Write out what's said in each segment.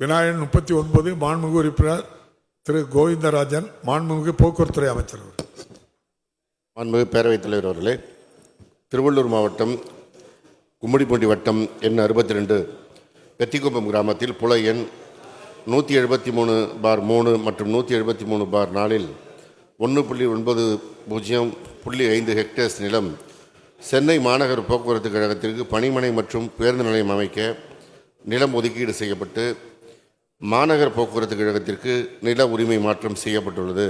விநாயகன் முப்பத்தி ஒன்பது மாண்புமிகு உறுப்பினர் திரு கோவிந்தராஜன் மாண்புமிகு போக்குவரத்துறை அமைச்சர் மாண்புமிகு பேரவைத் தலைவர் அவர்களே திருவள்ளூர் மாவட்டம் கும்மிடிப்பூண்டி வட்டம் எண் அறுபத்தி ரெண்டு வெத்திக்குப்பம் கிராமத்தில் புல எண் நூற்றி எழுபத்தி மூணு பார் மூணு மற்றும் நூற்றி எழுபத்தி மூணு பார் நாலில் ஒன்று புள்ளி ஒன்பது பூஜ்ஜியம் புள்ளி ஐந்து ஹெக்டேர்ஸ் நிலம் சென்னை மாநகர போக்குவரத்து கழகத்திற்கு பணிமனை மற்றும் பேருந்து நிலையம் அமைக்க நிலம் ஒதுக்கீடு செய்யப்பட்டு மாநகர போக்குவரத்து கழகத்திற்கு நில உரிமை மாற்றம் செய்யப்பட்டுள்ளது.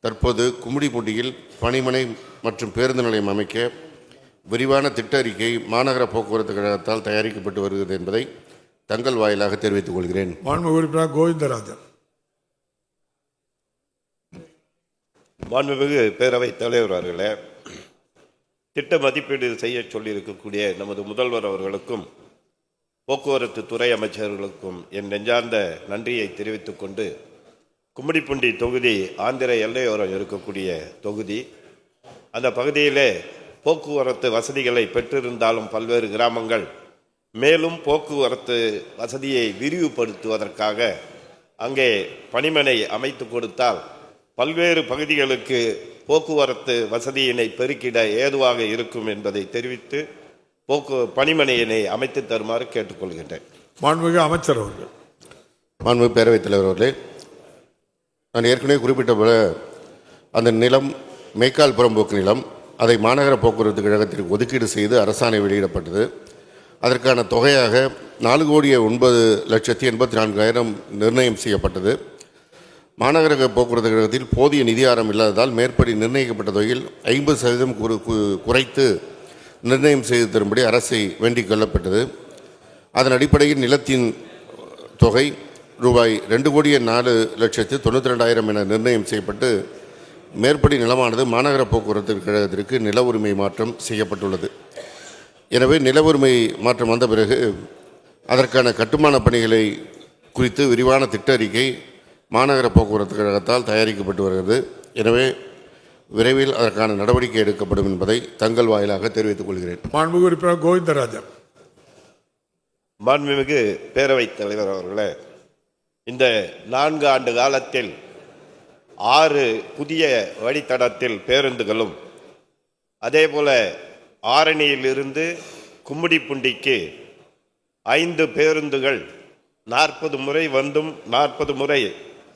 தற்போது கும்மிடிப்பூண்டியில் பணிமனை மற்றும் பேருந்து நிலையம் அமைக்க விரிவான திட்ட அறிக்கை மாநகர போக்குவரத்து கழகத்தால் தயாரிக்கப்பட்டு வருகிறது என்பதை தங்கள் வாயிலாக தெரிவித்துக் கொள்கிறேன். மாண்புமிகு உறுப்பினர் கோவிந்தராஜன். மாண்புமிகு பேரவைத் தலைவர் அவர்களே திட்ட மதிப்பீடு செய்ய சொல்லியிருக்கக்கூடிய நமது முதல்வர் அவர்களுக்கும் போக்குவரத்து துறை அமைச்சர்களுக்கும் என் நெஞ்சார்ந்த நன்றியை தெரிவித்துக் கொண்டு கும்மிடிப்பூண்டி தொகுதி ஆந்திர எல்லையோரம் இருக்கக்கூடிய தொகுதி. அந்த பகுதியிலே போக்குவரத்து வசதிகளை பெற்றிருந்தாலும் பல்வேறு கிராமங்கள் மேலும் போக்குவரத்து வசதியை விரிவுபடுத்துவதற்காக அங்கே பணிமனை அமைத்து கொடுத்தால் பல்வேறு பகுதிகளுக்கு போக்குவரத்து வசதியினை பெருக்கிட ஏதுவாக இருக்கும் என்பதை தெரிவித்து போக்கு பணிமனையினை அமைத்து தருமாறு கேட்டுக்கொள்கின்றேன். மாண்புமிகு அமைச்சர் அவர்கள். மாண்புமிகு பேரவைத் தலைவர் அவர்களே நான் ஏற்கனவே குறிப்பிட்ட போல அந்த நிலம் மேய்க்கால் புறம்போக்கு நிலம் அதை மாநகர போக்குவரத்து கழகத்திற்கு ஒதுக்கீடு செய்து அரசாணை வெளியிடப்பட்டது. அதற்கான தொகையாக நாலு கோடியே ஒன்பது லட்சத்தி எண்பத்தி நான்காயிரம் நிர்ணயம் செய்யப்பட்டது. மாநகர போக்குவரத்து கழகத்தில் போதிய நிதி ஆரம் இல்லாததால் மேற்படி நிர்ணயிக்கப்பட்ட தொகையில் ஐம்பது சதவீதம் குறு- கு- குறைத்து நிர்ணயம் செய்து தரும்படி அரசை வேண்டிக் கொள்ளப்பட்டது. அதன் அடிப்படையில் நிலத்தின் தொகை ரூபாய் ரெண்டு கோடியே நாலு லட்சத்து தொண்ணூற்றி ரெண்டாயிரம் என நிர்ணயம் செய்யப்பட்டு மேற்படி நிலமானது மாநகர போக்குவரத்து கழகத்திற்கு நில உரிமை மாற்றம் செய்யப்பட்டுள்ளது. எனவே நில உரிமை மாற்றம் வந்த பிறகு அதற்கான கட்டுமான பணிகளை குறித்து விரிவான திட்ட அறிக்கை மாநகர போக்குவரத்து கழகத்தால் தயாரிக்கப்பட்டு வருகிறது. எனவே விரைவில் அதற்கான நடவடிக்கை எடுக்கப்படும் என்பதை தங்கள் வாயிலாக தெரிவித்துக் கொள்கிறேன். மாண்புமிகு உறுப்பினர் கோவிந்தராஜன். மாண்புமிகு பேரவைத் தலைவர் அவர்களே இந்த நான்கு ஆண்டு காலத்தில் ஆறு புதிய வழித்தடத்தில் பேருந்துகளும் அதேபோல ஆரணியிலிருந்து கும்மிடிப்பூண்டிக்கு ஐந்து பேருந்துகள் நாற்பது முறை வந்தும் நாற்பது முறை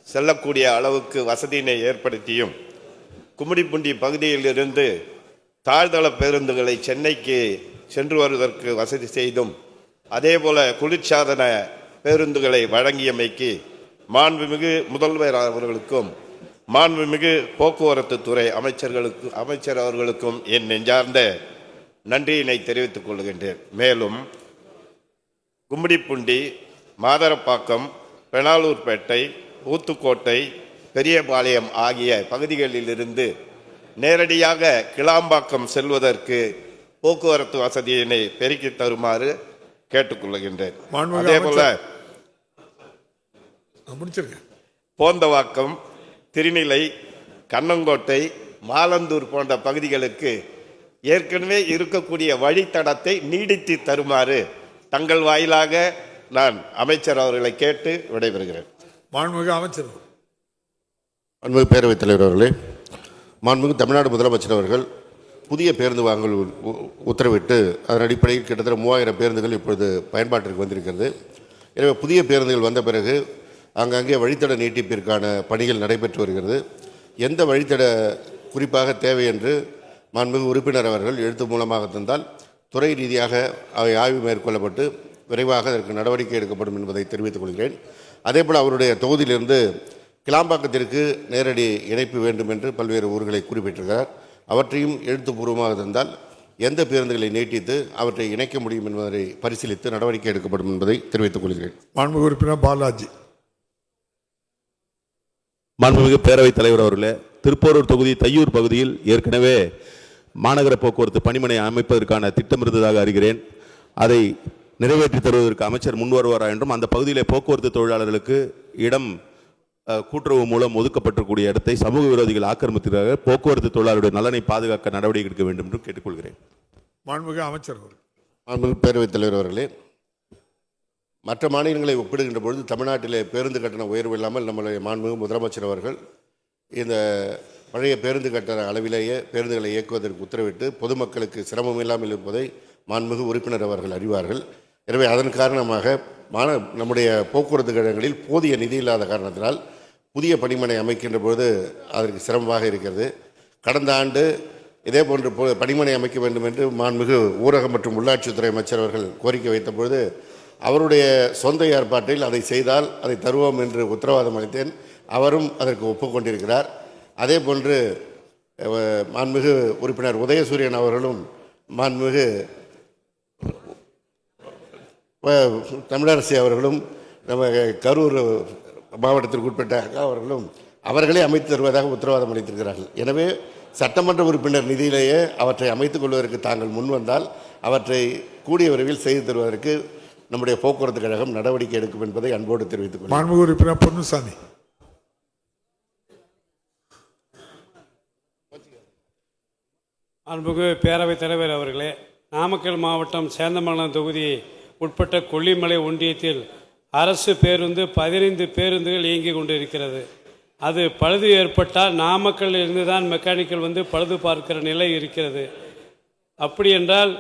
செல்லக்கூடிய அளவுக்கு வசதியினை ஏற்படுத்தியும் கும்மிடிப்பூண்டி பகுதியிலிருந்து தாழ்தள பேருந்துகளை சென்னைக்கு சென்று வருவதற்கு வசதி செய்தும் அதேபோல குளிர்சாதன பேருந்துகளை வழங்கியமைக்கு மாண்புமிகு முதல்வர் அவர்களுக்கும் மாண்புமிகு போக்குவரத்து துறை அமைச்சர்களுக்கு அமைச்சர் அவர்களுக்கும் என் நெஞ்சார்ந்த நன்றியினை தெரிவித்துக் கொள்கின்றேன். மேலும் கும்மிடிப்பூண்டி மாதரப்பாக்கம் பெனாலூர்பேட்டை ஊத்துக்கோட்டை பெரியபாளையம் ஆகிய பகுதிகளிலிருந்து நேரடியாக கிளாம்பாக்கம் செல்வதற்கு போக்குவரத்து வசதியினை பெருக்கி தருமாறு கேட்டுக்கொள்கின்றேன். அதே போல போந்தவாக்கம் திருநிலை கண்ணங்கோட்டை மாலந்தூர் போன்ற பகுதிகளுக்கு ஏற்கனவே இருக்கக்கூடிய வழித்தடத்தை நீடித்து தருமாறு தங்கள் வாயிலாக நான் அமைச்சர் அவர்களை கேட்டு விடைபெறுகிறேன். மாண்புமிகு அமைச்சர். அன்பு மாண்புமிகு பேரவைத் தலைவர் அவர்களே மாண்புமிகு தமிழ்நாடு முதலமைச்சர் அவர்கள் புதிய பேருந்து வாங்கல் உத்தரவிட்டு அதன் அடிப்படையில் கிட்டத்தட்ட மூவாயிரம் பேருந்துகள் இப்பொழுது பயன்பாட்டிற்கு வந்திருக்கிறது. எனவே புதிய பேருந்துகள் வந்த பிறகு அங்கங்கே வழித்தட நீட்டிப்பிற்கான பணிகள் நடைபெற்று வருகிறது. எந்த வழித்தட குறிப்பாக தேவை என்று மாண்புமிகு உறுப்பினர் அவர்கள் எழுத்து மூலமாக தந்தால் துறை ரீதியாக அவை ஆய்வு மேற்கொள்ளப்பட்டு விரைவாக அதற்கு நடவடிக்கை எடுக்கப்படும் என்பதை தெரிவித்துக் கொள்கிறேன். அதேபோல் அவருடைய தொகுதியிலிருந்து கிளாம்பாக்கத்திற்கு நேரடி இணைப்பு வேண்டும் என்று பல்வேறு ஊர்களை குறிப்பிட்டிருக்கிறார். அவற்றையும் எழுத்துப்பூர்வமாக தந்தால் எந்த பேருந்துகளை நீட்டித்து அவற்றை இணைக்க முடியும் என்பதை பரிசீலித்து நடவடிக்கை எடுக்கப்படும் என்பதை தெரிவித்துக் கொள்கிறேன். மாண்புமிகு உறுப்பினர் பாலாஜி. மாண்புமிகு பேரவைத் தலைவர் அவர்களே திருப்போரூர் தொகுதி தையூர் பகுதியில் ஏற்கனவே மாநகர போக்குவரத்து பணிமனை அமைப்பதற்கான திட்டம் இருந்ததாக அறிகிறேன். அதை நிறைவேற்றி தருவதற்கு அமைச்சர் முன் வருவாரா என்றும் அந்த பகுதியிலே போக்குவரத்து தொழிலாளர்களுக்கு இடம் கூட்டுறவு மூலம் ஒதுக்கப்பட்டிருக்கக்கூடிய இடத்தை சமூக விரோதிகள் ஆக்கிரமித்திருக்கிறார்கள். போக்குவரத்து தொழிலாளருடைய நலனை பாதுகாக்க நடவடிக்கை எடுக்க வேண்டும் என்றும் கேட்டுக்கொள்கிறேன். மாண்புமிகு அமைச்சர் அவர்கள். மாண்புமிகு பேரவைத் தலைவர் அவர்களே மற்ற மாநிலங்களை ஒப்பிடுகின்ற பொழுது தமிழ்நாட்டிலே பேருந்து கட்டண உயர்வு இல்லாமல் நம்மளுடைய மாண்புமிகு முதலமைச்சர் அவர்கள் இந்த பழைய பேருந்து கட்டண அளவிலேயே பேருந்துகளை இயக்குவதற்கு உத்தரவிட்டு பொதுமக்களுக்கு சிரமம் இல்லாமல் இருப்பதை மாண்புமிகு உறுப்பினர் அவர்கள் அறிவார்கள். எனவே அதன் காரணமாக மான நம்முடைய போக்குவரத்து கழகங்களில் போதிய நிதி இல்லாத காரணத்தினால் புதிய பணிமனை அமைக்கின்ற பொழுது அதற்கு சிரமமாக இருக்கிறது. கடந்த ஆண்டு இதே போன்று பணிமனை அமைக்க வேண்டும் என்று மாண்புமிகு ஊரகம் மற்றும் உள்ளாட்சித்துறை அமைச்சர் அவர்கள் கோரிக்கை வைத்தபோது அவருடைய சொந்த ஏற்பாட்டில் அதை செய்தால் அதை தருவோம் என்று உத்தரவாதம் அளித்தேன். அவரும் அதற்கு ஒப்புக்கொண்டிருக்கிறார். அதே போன்று மாண்புமிகு உறுப்பினர் உதயசூரியன் அவர்களும் மாண்புமிகு தமிழரசி அவர்களும் நம்ம கரூர் மாவட்டத்திற்கு உட்பட்ட அக்கா அவர்களும் அவர்களே அமைத்து தருவதாக உத்தரவாதம் அளித்திருக்கிறார்கள். எனவே சட்டமன்ற உறுப்பினர் நிதியிலேயே அவற்றை அமைத்துக் கொள்வதற்கு தாங்கள் முன் வந்தால் அவற்றை கூடிய விரைவில் செய்து தருவதற்கு நம்முடைய போக்குவரத்து கழகம் நடவடிக்கை எடுக்கும் என்பதை அன்போடு தெரிவித்துக் கொள்கிறேன். மாண்புமிகு உறுப்பினர் பொன்னுசாமி. அன்புகு பேரவைத் தலைவர் அவர்களே நாமக்கல் மாவட்டம் சேந்தமங்கலம் தொகுதி உட்பட்ட கொல்லிமலை ஒன்றியத்தில் அரசு பேருந்து பதினைந்து பேருந்துகள் இயங்கிக் கொண்டிருக்கிறது. அது பழுது ஏற்பட்டால் நாமக்கல்லில் இருந்து தான் மெக்கானிக்கல் வந்து பழுது பார்க்கிற நிலை இருக்கிறது. அப்படி என்றால்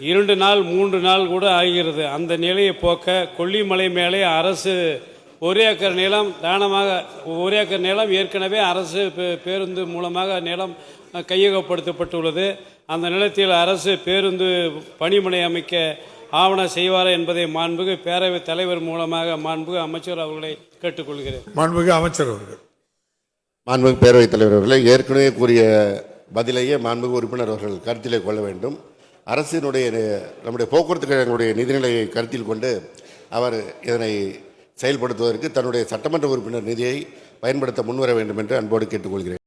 இரண்டு நாள் மூன்று நாள் கூட ஆகிறது. அந்த நிலையை போக்க கொல்லிமலை மேலே அரசு ஒரே ஏக்கர் நிலம் தானமாக ஒரு ஏக்கர் நிலம் ஏற்கனவே அரசு பே- பேருந்து மூலமாக நிலம் கையகப்படுத்தப்பட்டுள்ளது. அந்த நிலத்தில் அரசு பேருந்து பணிமனை அமைக்க ஆவணம் செய்வாரா என்பதை மாண்புகு பேரவைத் தலைவர் மூலமாக மாண்புகு அமைச்சர் அவர்களை கேட்டுக்கொள்கிறேன். மாண்புமிகு அமைச்சர் அவர்கள். மாண்புமிகு பேரவைத் தலைவர் அவர்களே ஏற்கனவே கூறிய பதிலையே மாண்புமிகு உறுப்பினர் அவர்கள் கருத்திலே கொள்ள வேண்டும். அரசினுடைய நம்முடைய போக்குவரத்து கழகங்களுடைய நிதிநிலையை கருத்தில் கொண்டு அவர் இதனை செயல்படுத்துவதற்கு தன்னுடைய சட்டமன்ற உறுப்பினர் நிதியை பயன்படுத்த முன்வர வேண்டும் என்று அன்போடு கேட்டுக்கொள்கிறேன்.